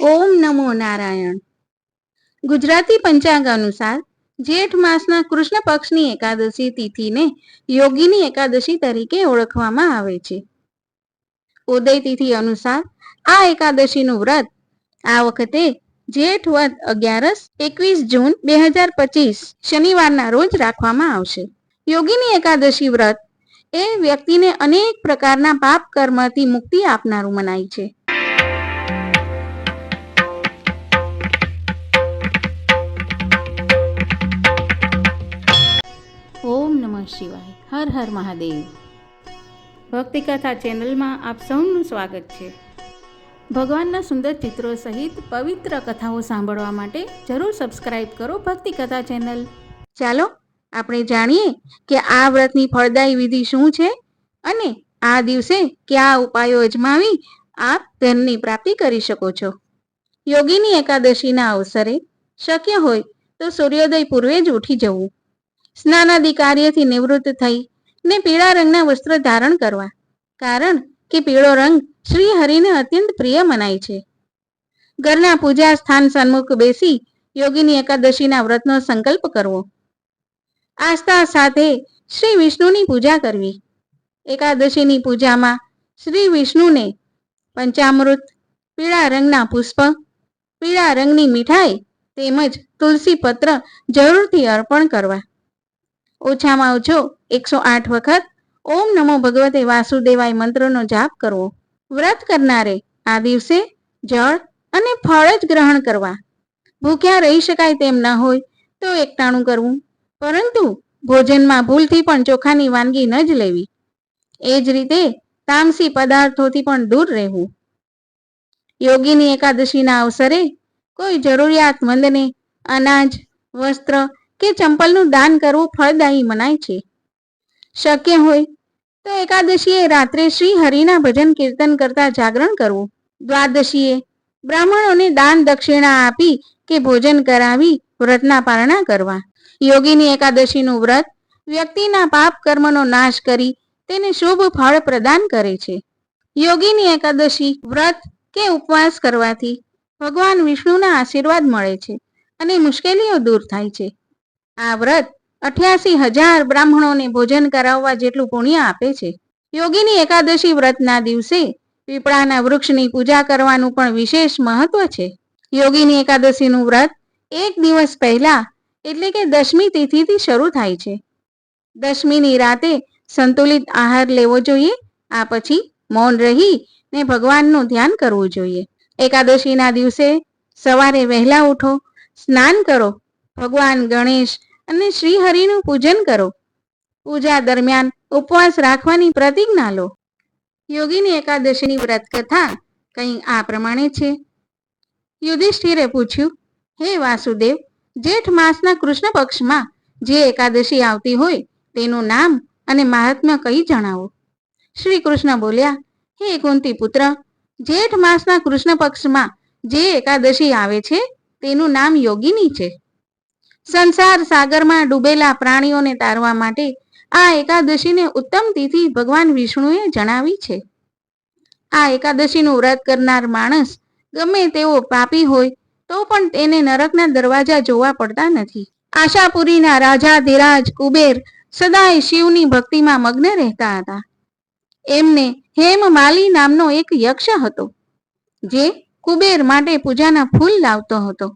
ઓમ નમો નારાયણ. ગુજરાતી પંચાંગ અનુસાર જેઠ માસના કૃષ્ણ પક્ષની એકાદશી તિથિને યોગીની એકાદશી તરીકે ઓળખવામાં આવે છે. ઉદય તિથિ અનુસાર આ એકાદશીનું વ્રત આ વખતે જેઠ વદ અગિયારસ એકવીસ જૂન બે હજાર પચીસ શનિવારના રોજ રાખવામાં આવશે. યોગીની એકાદશી વ્રત એ વ્યક્તિને અનેક પ્રકારના પાપ કર્મથી મુક્તિ આપનારું મનાય છે. શિવાય. હર હર મહાદેવ. ભક્તિ કથા ચેનલમાં આપ સૌનું સ્વાગત છે. ભગવાનના સુંદર ચિત્રો સહિત પવિત્ર કથાઓ સાંભળવા માટે જરૂર સબસ્ક્રાઇબ કરો ભક્તિ કથા ચેનલ. ચાલો આપણે જાણીએ કે આ વ્રતની ફળદાયી વિધિ શું છે અને આ દિવસે કયા ઉપાયો અજમાવી આપ ધનની પ્રાપ્તિ કરી શકો છો. યોગીની એકાદશીના અવસરે શક્ય હોય તો સૂર્યોદય પૂર્વે જ ઉઠી જવું. સ્નાનાદિ કાર્યથી નિવૃત્ત થઈ ને પીળા રંગના વસ્ત્ર ધારણ કરવા. કારણ કે પીળો રંગ શ્રી હરિને અત્યંત પ્રિય મનાય છે. ઘરના પૂજા સ્થાન સન્મુખ બેસી યોગીની એકાદશીના વ્રતનો સંકલ્પ કરવો. આસ્થા સાથે શ્રી વિષ્ણુની પૂજા કરવી. એકાદશીની પૂજામાં શ્રી વિષ્ણુને પંચામૃત, પીળા રંગના પુષ્પ, પીળા રંગની મીઠાઈ તેમજ તુલસી પત્ર જરૂરથી અર્પણ કરવા. ઓછામાં ઓછો એકસો આઠ વખત ઓમ નમો ભગવતે વાસુદેવાય મંત્રનો જાપ કરવો. વ્રત કરનારે આ દિવસે જળ અને ફળ જ ગ્રહણ કરવા. ભૂખ્યા રહી શકાય તેમ ન હોય તો એકટાણું કરવું. પરંતુ ભોજનમાં ભૂલથી પણ ચોખાની વાનગી ન જ લેવી. એ જ રીતે તામસી પદાર્થોથી પણ દૂર રહેવું. યોગીની એકાદશીના અવસરે કોઈ જરૂરિયાતમંદને અનાજ, વસ્ત્ર કે ચંપલનું દાન કરવું ફળદાયી મનાય છે? શક્ય હોય તો એકાદશીએ રાત્રે શ્રી હરિના ભજન કીર્તન કરતા જાગરણ કરવું. દ્વાદશીએ બ્રાહ્મણોને દાન દક્ષિણા આપી કે ભોજન કરાવી વ્રતના પારણા કરવા. યોગીની એકાદશીનું વ્રત વ્યક્તિના પાપ કર્મનો નાશ કરી તેને શુભ ફળ પ્રદાન કરે છે. યોગીની એકાદશી વ્રત કે ઉપવાસ કરવાથી ભગવાન વિષ્ણુના આશીર્વાદ મળે છે અને મુશ્કેલીઓ દૂર થાય છે. આ વ્રત અઠ્યાસી હજાર બ્રાહ્મણોને ભોજન કરાવવા જેટલું પુણ્ય આપે છે. યોગીની એકાદશી વ્રતના દિવસે પીપળાના વૃક્ષની પૂજા કરવાનું પણ વિશેષ મહત્વ છે. યોગીની એકાદશીનું વ્રત એક દિવસ પહેલા એટલે કે દશમી તિથિથી શરૂ થાય છે. દશમીની રાતે સંતુલિત આહાર લેવો જોઈએ, આ પછી મૌન રહી ને ભગવાનનું ધ્યાન કરવું જોઈએ. એકાદશીના દિવસે સવારે વહેલા ઉઠો, સ્નાન કરો. ભગવાન ગણેશ અને શ્રી હરિનું પૂજન કરો. પૂજા દરમિયાન ઉપવાસ રાખવાની પ્રતિજ્ઞા લો. યોગીની એકાદશીની વ્રત કથા કંઈ આ પ્રમાણે છે. યુધિષ્ઠિરે પૂછ્યું, હે વાસુદેવ, જેઠ માસના કૃષ્ણ પક્ષમાં જે એકાદશી આવતી હોય તેનું નામ અને મહાત્મ્ય કઈ જણાવો? શ્રી કૃષ્ણ બોલ્યા, હે કુંતી પુત્ર જેઠ માસના કૃષ્ણ પક્ષમાં જે એકાદશી આવે છે તેનું નામ યોગીની છે. સંસાર સાગરમાં ડૂબેલા પ્રાણીઓને તારવા માટે આ એકાદશીને ઉત્તમ તિથિ ભગવાન વિષ્ણુએ જણાવી છે. આ એકાદશીનું વ્રત કરનાર માણસ ગમે તેવો પાપી હોય, તો પણ તેને નરકના દરવાજા જોવા પડતા નથી. આશાપુરીના રાજા ધીરાજ કુબેર સદાય શિવની ભક્તિમાં મગ્ન રહેતા હતા. એમને હેમ માલી નામનો એક યક્ષ હતો, જે કુબેર માટે પૂજાના ફૂલ લાવતો હતો.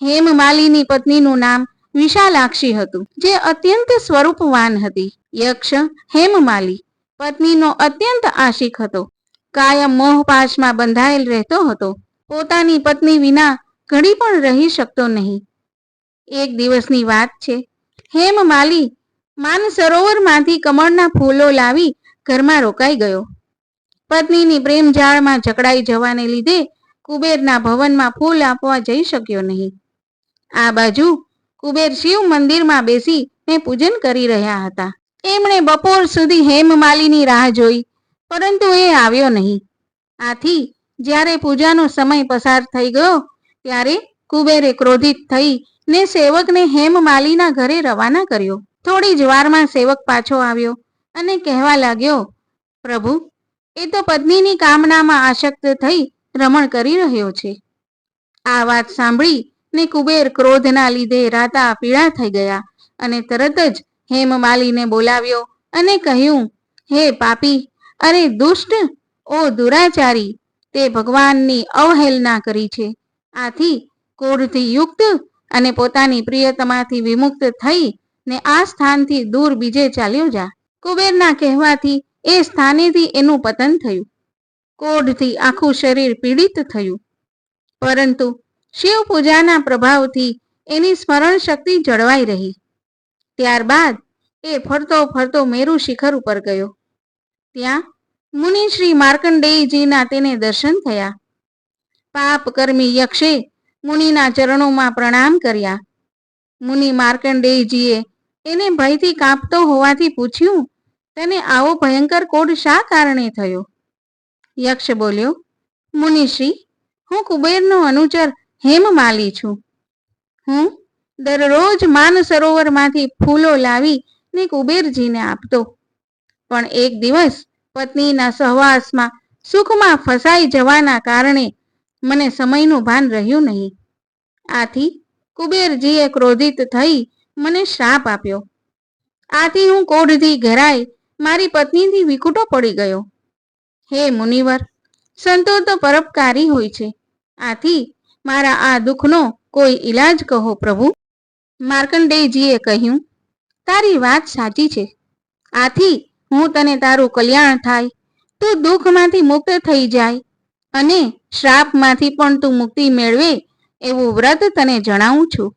હેમ માલીની પત્નીનું નામ વિશાલાક્ષી હતું, જે અત્યંત સ્વરૂપવાન હતી. યક્ષ હેમમાલી પત્નીનો અત્યંત આશિક હતો. કાયમ મોહપાશમાં બંધાયેલ રહેતો હતો. પોતાની પત્ની વિના ઘડી પણ રહી શકતો નહીં. એક દિવસની વાત છે. હેમમાલી માન સરોવરમાંથી કમળના ફૂલો લાવી ઘરમાં રોકાઈ ગયો. પત્નીની પ્રેમ જાળમાં જકડાઈ જવાને લીધે કુબેરના ભવનમાં ફૂલ આપવા જઈ શક્યો નહીં. આ બાજુ કુબેર શિવ મંદિરમાં બેસી ને પૂજન કરી રહ્યા હતા. એમણે બપોર સુધી હેમમાલીની રાહ જોઈ, પરંતુ એ આવ્યો નહીં. આથી જ્યારે પૂજાનો સમય પસાર થઈ ગયો, ત્યારે કુબેરે ક્રોધિત થઈ ને સેવકને હેમમાલીના ઘરે રવાના કર્યો. થોડી જ વારમાં સેવક પાછો આવ્યો અને કહેવા લાગ્યો, પ્રભુ, એ તો પત્નીની કામનામાં આશક્ત થઈ રમણ કરી રહ્યો છે. આ વાત સાંભળી ને કુબેર ક્રોધના લીધે રાતા પીળા થઈ ગયા અને તરત જ હેમમાલીને બોલાવ્યો અને કહ્યું, હે પાપી, અરે દુષ્ટ, ઓ દુરાચારી, તે ભગવાનની અવહેલના કરી છે. આથી કોઢથી યુક્ત અને પોતાની પ્રિયતમાથી વિમુક્ત થઈ ને આ સ્થાનથી દૂર બીજે ચાલ્યો જા. કુબેરના કહેવાથી એ સ્થાનેથી એનું પતન થયું. કોઢથી આખું શરીર પીડિત થયું. પરંતુ શિવ પૂજાના પ્રભાવથી એની સ્મરણ શક્તિ જળવાઈ રહી. ત્યારબાદ એ ફરતો ફરતો મેરુ શિખર ઉપર ગયો. ત્યાં મુનિ શ્રી માર્કંડેયજીના તેને દર્શન થયા. પાપ કર્મી યક્ષે મુનિના ચરણોમાં પ્રણામ કર્યા. મુનિ માર્કંડેયજીએ એને ભયથી કાંપતો હોવાથી પૂછ્યું, તને આવો ભયંકર કોડ શા કારણે થયો? યક્ષ બોલ્યો, મુનિશ્રી, હું કુબેરનો અનુચર હેમમાલી છું. હું દરરોજ માન સરોવરમાંથી ફૂલો લાવી ને કુબેરજીને આપતો. પણ એક દિવસ પત્નીના સહવાસમાં સુખમાં ફસાઈ જવાના કારણે મને સમયનું ભાન રહ્યું નહીં. આથી કુબેરજીએ ક્રોધિત થઈ મને શ્રાપ આપ્યો. આથી હું કોઢથી ઘેરાઈ મારી પત્નીથી વિકુટો પડી ગયો. હે મુનિવર, સંતો તો પરોપકારી હોય છે. આથી મારા આ દુઃખનો કોઈ ઈલાજ કહો પ્રભુ. માર્કંડેયજીએ કહ્યું, તારી વાત સાચી છે. આથી હું તને તારું કલ્યાણ થાય. તું દુઃખમાંથી મુક્ત થઈ જાય અને શ્રાપમાંથી પણ તું મુક્તિ મેળવે એવું વ્રત તને જણાવું છું.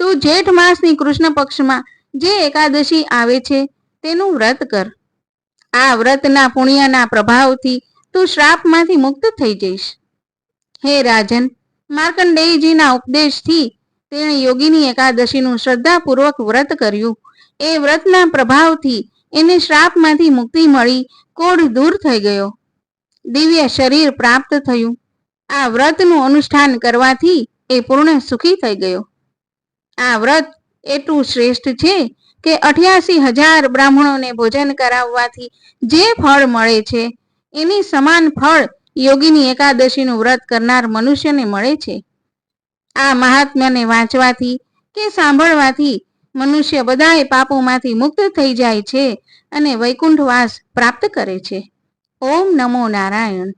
તું જેઠ માસની કૃષ્ણ પક્ષમાં જે એકાદશી આવે છે તેનું વ્રત કર. આ વ્રતના પુણ્યના પ્રભાવથી તું શ્રાપમાંથી મુક્ત થઈ જઈશ. હે રાજન માર્કંડેયજીના ઉપદેશથી તેણે યોગીની એકાદશીનું શ્રદ્ધાપૂર્વક વ્રત કર્યું. એ વ્રતના પ્રભાવથી એને શ્રાપમાંથી મુક્તિ મળી કોઢ દૂર થઈ ગયો. દિવ્ય શરીર પ્રાપ્ત થયું. આ વ્રતનું અનુષ્ઠાન કરવાથી એ પૂર્ણ સુખી થઈ ગયો. આ વ્રત એટલું શ્રેષ્ઠ છે કે અઠ્યાસી હજાર બ્રાહ્મણોને ભોજન કરાવવાથી જે ફળ મળે છે, એની સમાન ફળ યોગીની એકાદશીનું વ્રત કરનાર મનુષ્યને મળે છે. આ મહાત્મ્યને વાંચવાથી કે સાંભળવાથી મનુષ્ય બધાય પાપોમાંથી મુક્ત થઈ જાય છે અને વૈકુંઠવાસ પ્રાપ્ત કરે છે. ઓમ નમો નારાયણ.